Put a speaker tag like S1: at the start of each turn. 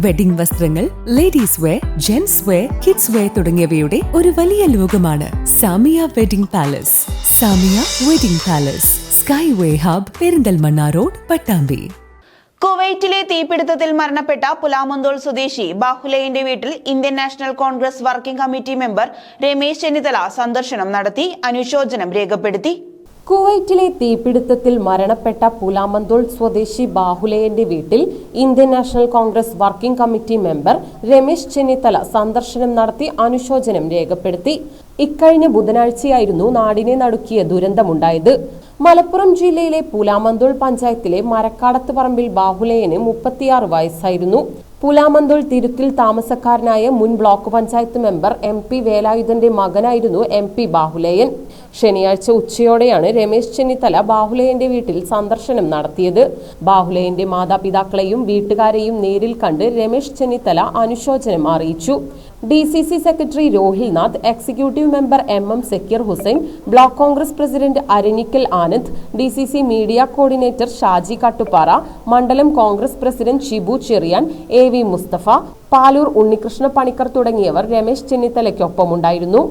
S1: Wedding വസ്ത്രങ്ങൾ ladies wear gents wear kids wear തുടങ്ങിയവയുടെ ഒരു വലിയ ലോകമാണ് Samiya wedding palace. Samiya wedding palace sky way hub Perinthalmanna road Pattambi.
S2: കുവൈറ്റിലെ തീപിടുത്തത്തിൽ മരണപ്പെട്ട പുലാമന്തോൾ സ്വദേശി ബാഹുലയന്റെ വീട്ടിൽ Indian National Congress working committee member Ramesh Chennithala സന്ദർശനം നടത്തി അനുശോചനം രേഖപ്പെടുത്തി.
S3: കുവൈറ്റിലെ തീപിടുത്തത്തിൽ മരണപ്പെട്ട പുലാമന്തോൾ സ്വദേശി ബാഹുലയന്റെ വീട്ടിൽ Indian National Congress working committee member Ramesh Chennithala സന്ദർശനം നടത്തി അനുശോചനം രേഖപ്പെടുത്തി. ഇക്കഴിഞ്ഞ ബുധനാഴ്ചയായിരുന്നു നാടിനെ നടുക്കിയ ദുരന്തമുണ്ടായത്. മലപ്പുറം ജില്ലയിലെ പുലാമന്തോൾ പഞ്ചായത്തിലെ മരക്കാടത്ത് പറമ്പിൽ ബാഹുലയന് മുപ്പത്തിയാറ് വയസ്സായിരുന്നു. പുലാമന്തോൾ തിരുത്തിൽ താമസക്കാരനായ മുൻ block panchayat member M P വേലായുധന്റെ മകനായിരുന്നു എം പി ബാഹുലേയൻ. ശനിയാഴ്ച ഉച്ചയോടെയാണ് രമേശ് ചെന്നിത്തല ബാഹുലയന്റെ വീട്ടിൽ സന്ദർശനം നടത്തിയത്. ബാഹുലയന്റെ മാതാപിതാക്കളെയും വീട്ടുകാരെയും നേരിൽ കണ്ട് രമേശ് ചെന്നിത്തല അനുശോചനം അറിയിച്ചു. D C C secretary Rohilnath executive member M M Zakir Hussain block Congress president Aranikkal Anand D C C media coordinator Shaji Kattuppara മണ്ഡലം Congress president Shibu Cheriyan A V Mustafa Palur Unnikrishna Panicker തുടങ്ങിയവർ രമേശ് ചെന്നിത്തലയ്ക്കൊപ്പമുണ്ടായിരുന്നു.